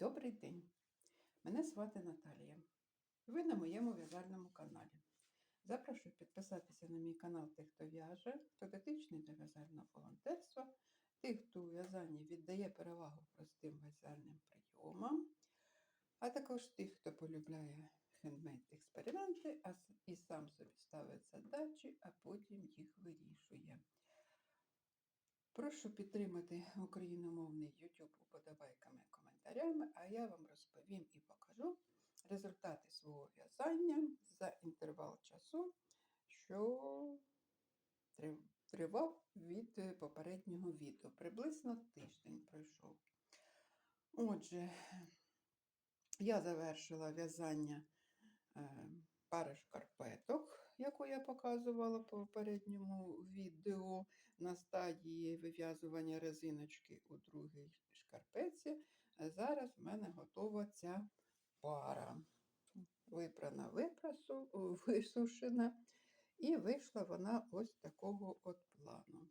Добрий день! Мене звати Наталія. Ви на моєму в'язальному каналі. Запрошую підписатися на мій канал тих, хто в'яже, хто дотичний до в'язального волонтерства, тих, хто у в'язанні віддає перевагу простим в'язальним прийомам, а також тих, хто полюбляє хендмейд експерименти і сам собі ставить задачі, а потім їх вирішує. Прошу підтримати україномовний YouTube уподобайками коментарями, а я вам розповім і покажу результати свого в'язання за інтервал часу, що тривав від е, попереднього відео. Приблизно тиждень пройшов. Отже, я завершила в'язання е, пари шкарпеток, яку я показувала в попередньому відео на стадії вив'язування резиночки у другій шкарпетці. Зараз в мене готова ця пара. Випрана, випрасу, висушена, і вийшла вона ось такого от плану.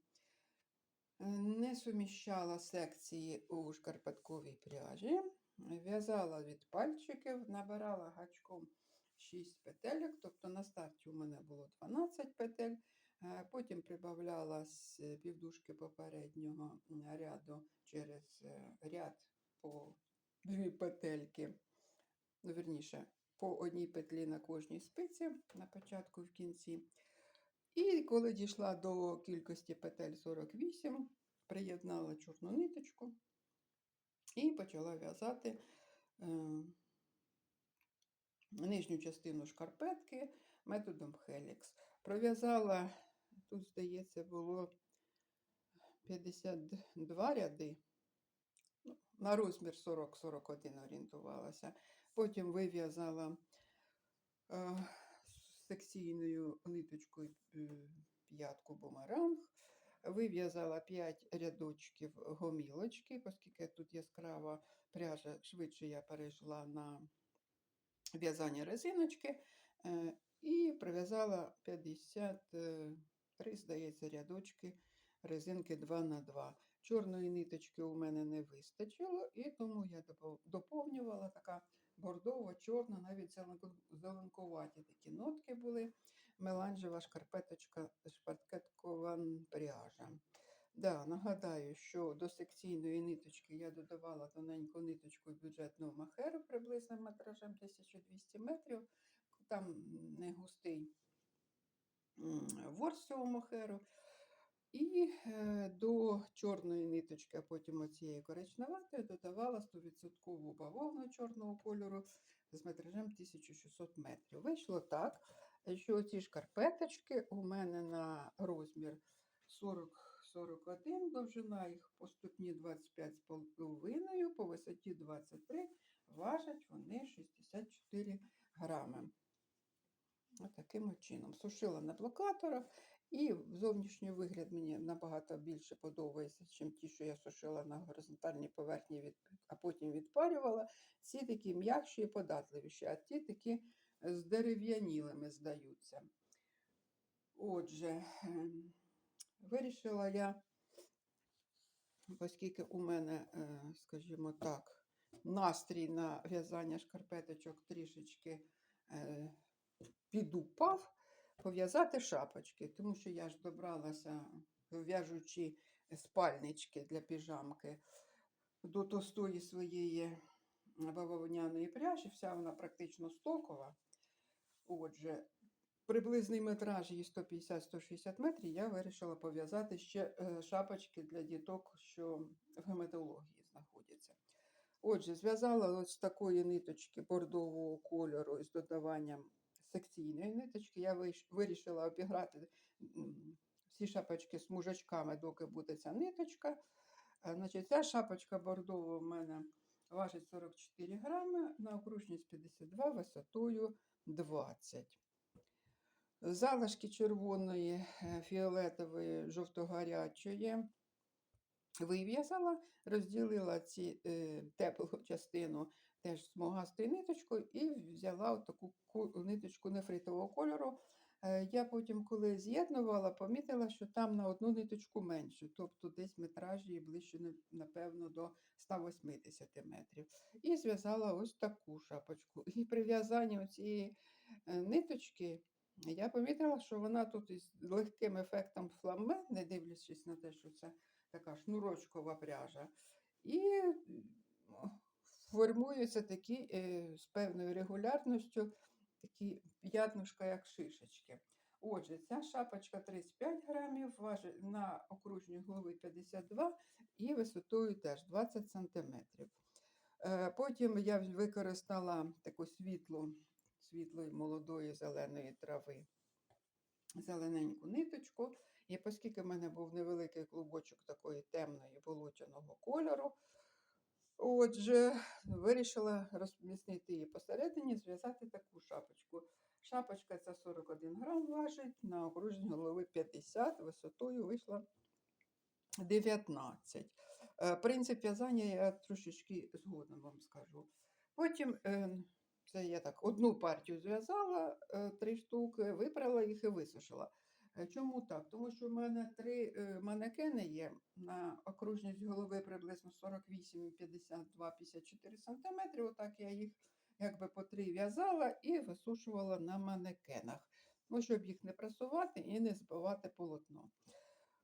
Не суміщала секції у шкарпетковій пряжі, в'язала від пальчиків, набирала гачком 6 петелек, тобто на старті у мене було 12 петель, е, потім прибавляла з півдужки попереднього ряду через е, ряд по дві петельки, ну, вірніше, по одній петлі на кожній спиці на початку і в кінці. І коли дійшла до кількості петель 48, приєднала чорну ниточку і почала в'язати е, нижню частину шкарпетки методом Helix. Пров'язала, тут, здається, було 52 ряди. На розмір 40-41 орієнтувалася. Потім вив'язала е, секційною ниточкою е, п'ятку бумеранг. Вив'язала 5 рядочків гомілочки, оскільки тут яскрава пряжа, швидше я перейшла на в'язання резиночки е, і прив'язала 53, здається, рядочки резинки 2 на 2 Чорної ниточки у мене не вистачило, і тому я доповнювала така бордово-чорна, навіть зеленко- зеленкуваті такі нотки були. Меланжева шкарпеточка, шкарпеткова пряжа. Да, нагадаю, що до секційної ниточки я додавала тоненьку ниточку бюджетного махеру приблизно метражем 1200 метрів. Там не густий ворс цього махеру. І е, до чорної ниточки, а потім оцієї коричневатої, додавала 100% бавовну чорного кольору з метражем 1600 метрів. Вийшло так, що ці шкарпеточки у мене на розмір 40-41, довжина їх по ступні 25,5, по висоті 23, важать вони 64 грами. Таким чином. Сушила на блокаторах, і зовнішній вигляд мені набагато більше подобається, ніж ті, що я сушила на горизонтальній поверхні, від, а потім відпарювала. Ці такі м'якші і податливіші, а ті такі здерев'янілими здаються. Отже, ем, вирішила я, оскільки у мене, е, скажімо так, настрій на в'язання шкарпеточок трішечки е, підупав, пов'язати шапочки, тому що я ж добралася, в'яжучи спальнички для піжамки до товстої своєї бавовняної пряжі, вся вона практично стокова. Отже, приблизний метраж її 150-160 метрів, я вирішила пов'язати ще е, шапочки для діток, що в гематології знаходяться. Отже, зв'язала з такої ниточки бордового кольору із додаванням секційної ниточки. Я вирішила обіграти всі шапочки смужечками, доки буде ця ниточка. Значить, ця шапочка бордова в мене важить 44 грами, на окружність 52, висотою 20. Залишки червоної, е, фіолетової, жовтогарячої вив'язала, розділила ці, е, теплу частину теж смугастою ниточкою і взяла таку ниточку нефритового кольору Е, Я потім, коли з'єднувала, помітила, що там на одну ниточку менше, тобто десь метраж її ближче, напевно, до 180 метрів. І зв'язала ось таку шапочку. І при в'язанні цієї ниточки я помітила, що вона тут із легким ефектом фламе, не дивлячись на те, що це така шнурочкова пряжа. І формуються такі е, з певною регулярністю такі п'ятнушка, як шишечки. Отже, ця шапочка 35 грамів, на окружній голови 52 і висотою теж 20 сантиметрів. Е, Потім я використала таку світлу, світлої молодої зеленої трави, зелененьку ниточку. І оскільки в мене був невеликий клубочок такої темної болотяного кольору, отже, вирішила розмістити її посередині, зв'язати таку шапочку. Шапочка ця 41 грам важить, на окружній голови 50, висотою вийшла 19. Е, Принцип в'язання я трошечки згодом вам скажу. Потім це я так одну партію зв'язала, е, три штуки, випрала їх і висушила. Е, Чому так? Тому що в мене три е, манекени є на окружність голови приблизно 48, 52, 54 см. Отак я їх якби по три в'язала і висушувала на манекенах. Ну, щоб їх не прасувати і не збивати полотно.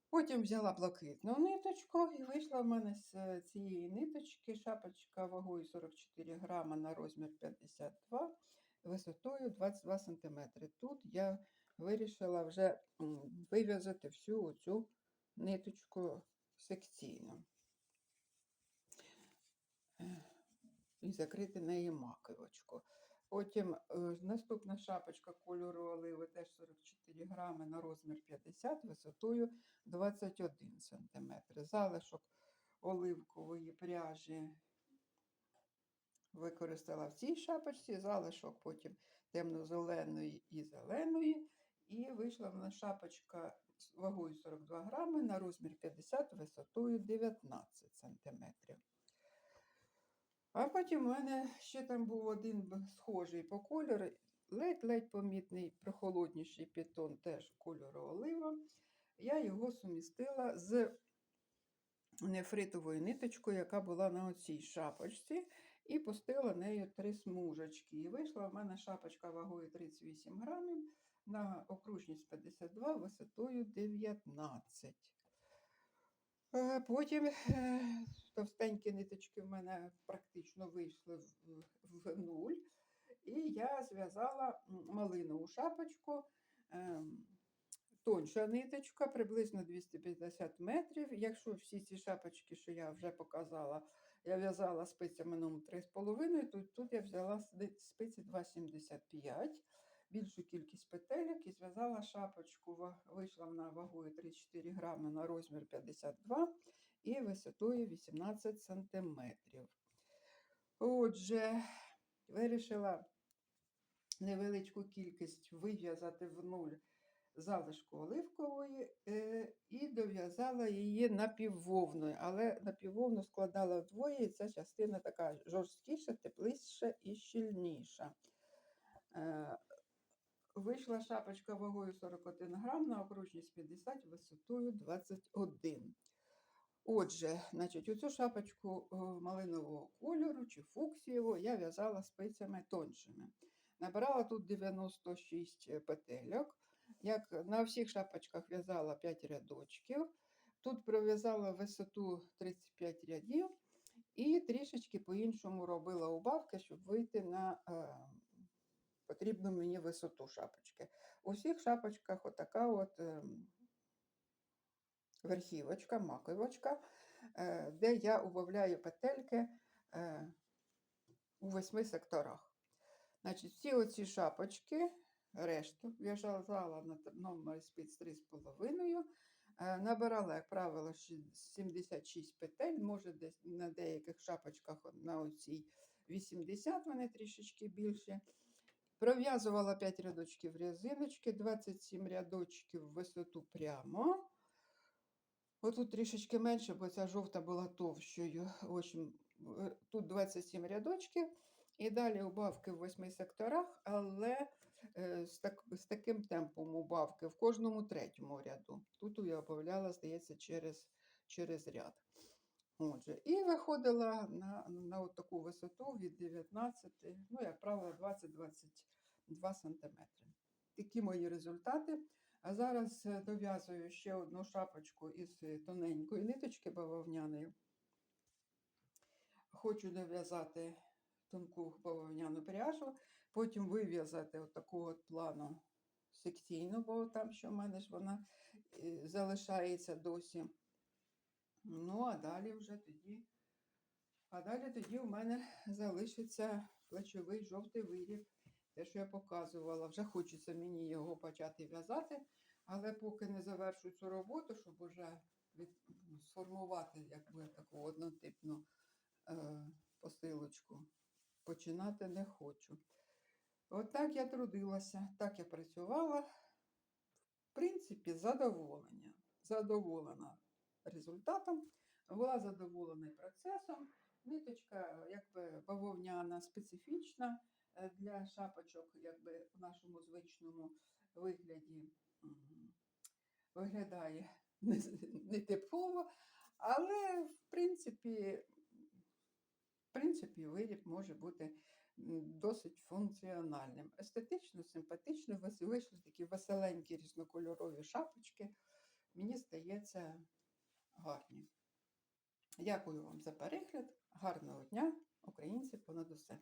Потім взяла блакитну ниточку і вийшла в мене з е, цієї ниточки шапочка вагою 44 грама на розмір 52, висотою 22 см. Тут я вирішила вже вив'язати всю оцю ниточку секційно і закрити неї маківочку. Потім е, наступна шапочка кольору оливи теж 44 грами на розмір 50, висотою 21 см. Залишок оливкової пряжі використала в цій шапочці, залишок потім темно-зеленої і зеленої. І вийшла в мене шапочка з вагою 42 грами на розмір 50, висотою 19 см. А потім у мене ще там був один схожий по кольору, ледь-ледь помітний, прохолодніший пітон теж кольору олива. Я його сумістила з нефритовою ниточкою, яка була на оцій шапочці, і пустила нею три смужечки. І вийшла в мене шапочка вагою 38 грамів на окружність 52, висотою 19. Е, Потім е, товстенькі ниточки в мене практично вийшли в, нуль. І я зв'язала малинову шапочку. Тонша ниточка, приблизно 250 метрів. Якщо всі ці шапочки, що я вже показала, я в'язала спицями номер 3,5, то тут я взяла спиці 2,75, більшу кількість петелек і зв'язала шапочку, вийшла вона вагою 34 грами на розмір 52 і висотою 18 сантиметрів. Отже, вирішила невеличку кількість вив'язати в нуль залишку оливкової е, і дов'язала її напіввовною, але напіввовну складала вдвоє, і ця частина така жорсткіша, тепліша і щільніша. Е, Вийшла шапочка вагою 41 грам на окружність 50, висотою 21. Отже, значить, оцю шапочку е, малинового кольору чи фуксієвого я в'язала спицями тоншими. Набирала тут 96 петельок. Як на всіх шапочках в'язала 5 рядочків. Тут пров'язала висоту 35 рядів і трішечки по-іншому робила убавки, щоб вийти на е, потрібну мені висоту шапочки. У всіх шапочках отака от е, верхівочка, маковочка, е, де я убавляю петельки е, у восьми секторах. Значить, всі оці шапочки, решту в'язала на номер спиць 3,5. Е, Набирала, як правило, 76 петель, може десь на деяких шапочках на оцій 80, вони трішечки більше. Пров'язувала 5 рядочків резиночки, 27 рядочків в висоту прямо. Отут трішечки менше, бо ця жовта була товщою. В общем, тут 27 рядочків. І далі убавки в восьми секторах, але е, з, так, з таким темпом убавки в кожному третьому ряду. Тут я обавляла, здається, через, через ряд. Отже, і виходила на, на таку висоту від 19, ну, як правило, 20-22 см. Такі мої результати. А зараз е, дов'язую ще одну шапочку із е, тоненької ниточки бавовняної. Хочу дов'язати тонку бавовняну пряжу, потім вив'язати отаку от плану секційну, бо там що в мене ж вона е, залишається досі. Ну, а далі вже тоді, а далі тоді у мене залишиться плечовий жовтий виріб. Те, що я показувала, вже хочеться мені його почати в'язати, але поки не завершу цю роботу, щоб уже від, ну, сформувати якби таку однотипну е, посилочку, починати не хочу. От я трудилася, так я працювала. В принципі, задоволення. Задоволена результатом, була задоволена процесом. Ниточка, якби бавовняна, специфічна е, для шапочок, якби в нашому звичному вигляді виглядає не- нетипово, але в принципі, принципі, виріб може бути досить функціональним. Естетично, симпатично, вийшли такі веселенькі різнокольорові шапочки. Мені здається, гарні. Дякую вам за перегляд. Гарного дня, українці понад усе.